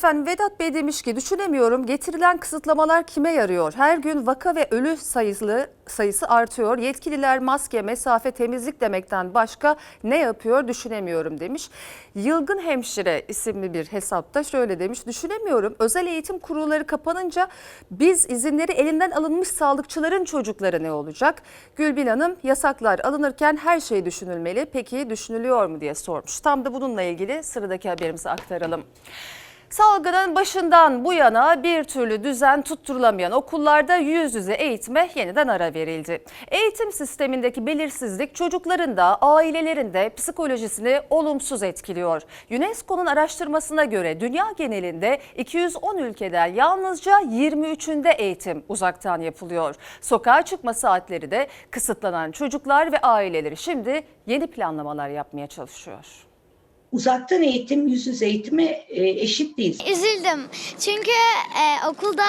Efendim Vedat Bey demiş ki düşünemiyorum getirilen kısıtlamalar kime yarıyor? Her gün vaka ve ölü sayısı, sayısı artıyor. Yetkililer maske, mesafe, temizlik demekten başka ne yapıyor düşünemiyorum demiş. Yılgın Hemşire isimli bir hesapta şöyle demiş. Düşünemiyorum özel eğitim kurulları kapanınca biz izinleri elinden alınmış sağlıkçıların çocukları ne olacak? Gülbil Hanım yasaklar alınırken her şey düşünülmeli. Peki düşünülüyor mu diye sormuş. Tam da bununla ilgili sıradaki haberimizi aktaralım. Salgının başından bu yana bir türlü düzen tutturulamayan okullarda yüz yüze eğitime yeniden ara verildi. Eğitim sistemindeki belirsizlik çocukların da ailelerin de psikolojisini olumsuz etkiliyor. UNESCO'nun araştırmasına göre dünya genelinde 210 ülkeden yalnızca 23'ünde eğitim uzaktan yapılıyor. Sokağa çıkma saatleri de kısıtlanan çocuklar ve aileleri şimdi yeni planlamalar yapmaya çalışıyor. Uzaktan eğitim yüz yüze eğitime e, eşit değil. Üzüldüm. Çünkü e, okulda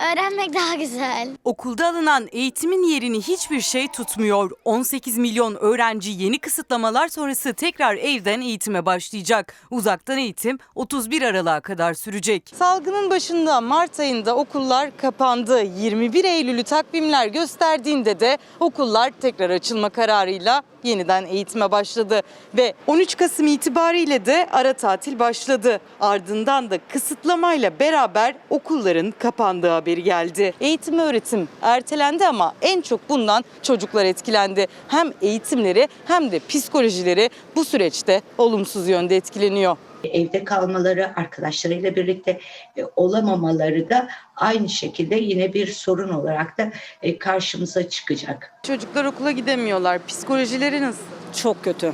öğrenmek daha güzel. Okulda alınan eğitimin yerini hiçbir şey tutmuyor. 18 milyon öğrenci yeni kısıtlamalar sonrası tekrar evden eğitime başlayacak. Uzaktan eğitim 31 Aralık'a kadar sürecek. Salgının başında Mart ayında okullar kapandı. 21 Eylül'ü takvimler gösterdiğinde de okullar tekrar açılma kararıyla yeniden eğitime başladı ve 13 Kasım itibariyle de ara tatil başladı. Ardından da kısıtlamayla beraber okulların kapandığı haberi geldi. Eğitim öğretim ertelendi ama en çok bundan çocuklar etkilendi. Hem eğitimleri hem de psikolojileri bu süreçte olumsuz yönde etkileniyor. Evde kalmaları, arkadaşlarıyla birlikte e, olamamaları da aynı şekilde yine bir sorun olarak da e, karşımıza çıkacak. Çocuklar okula gidemiyorlar. Psikolojileri nasıl? Çok kötü.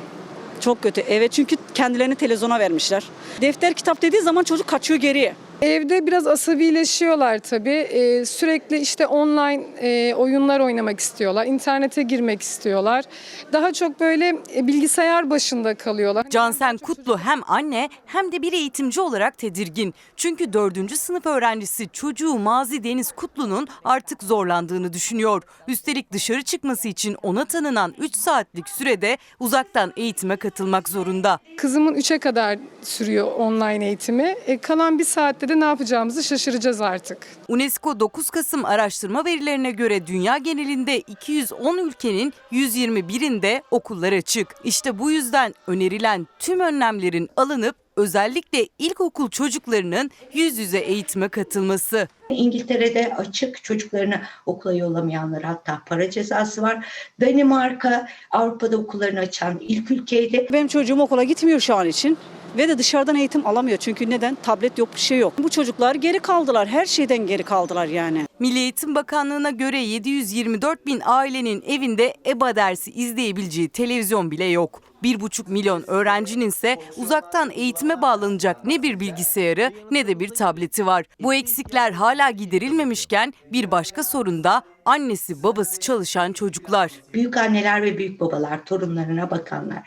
Çok kötü. Evet çünkü kendilerini televizyona vermişler. Defter kitap dediği zaman çocuk kaçıyor geriye. Evde biraz asabileşiyorlar tabii. Ee, sürekli işte online e, oyunlar oynamak istiyorlar. İnternete girmek istiyorlar. Daha çok böyle e, bilgisayar başında kalıyorlar. Cansen Kutlu hem anne hem de bir eğitimci olarak tedirgin. Çünkü 4. sınıf öğrencisi çocuğu Mazi Deniz Kutlu'nun artık zorlandığını düşünüyor. Üstelik dışarı çıkması için ona tanınan 3 saatlik sürede uzaktan eğitime katılmak zorunda. Kızımın 3'e kadar sürüyor online eğitimi. E, kalan bir saatte de ne yapacağımızı şaşıracağız artık. UNESCO 9 Kasım araştırma verilerine göre dünya genelinde 210 ülkenin 121'inde okullar açık. İşte bu yüzden önerilen tüm önlemlerin alınıp özellikle ilkokul çocuklarının yüz yüze eğitime katılması. İngiltere'de açık çocuklarını okula yollamayanlara hatta para cezası var. Danimarka Avrupa'da okullarını açan ilk ülkeydi. Benim çocuğum okula gitmiyor şu an için. Ve de dışarıdan eğitim alamıyor. Çünkü neden? Tablet yok, bir şey yok. Bu çocuklar geri kaldılar. Her şeyden geri kaldılar yani. Milli Eğitim Bakanlığı'na göre 724 bin ailenin evinde EBA dersi izleyebileceği televizyon bile yok. 1,5 milyon öğrencinin ise uzaktan eğitime bağlanacak ne bir bilgisayarı ne de bir tableti var. Bu eksikler hala giderilmemişken bir başka sorun da annesi babası çalışan çocuklar. Büyük anneler ve büyük babalar, torunlarına bakanlar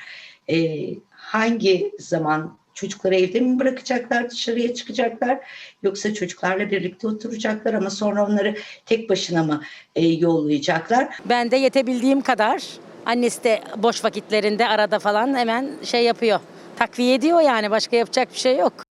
e, hangi zaman çocukları evde mi bırakacaklar, dışarıya çıkacaklar yoksa çocuklarla birlikte oturacaklar ama sonra onları tek başına mı e, yollayacaklar? Ben de yetebildiğim kadar annesi de boş vakitlerinde arada falan hemen şey yapıyor. Takviye ediyor yani başka yapacak bir şey yok.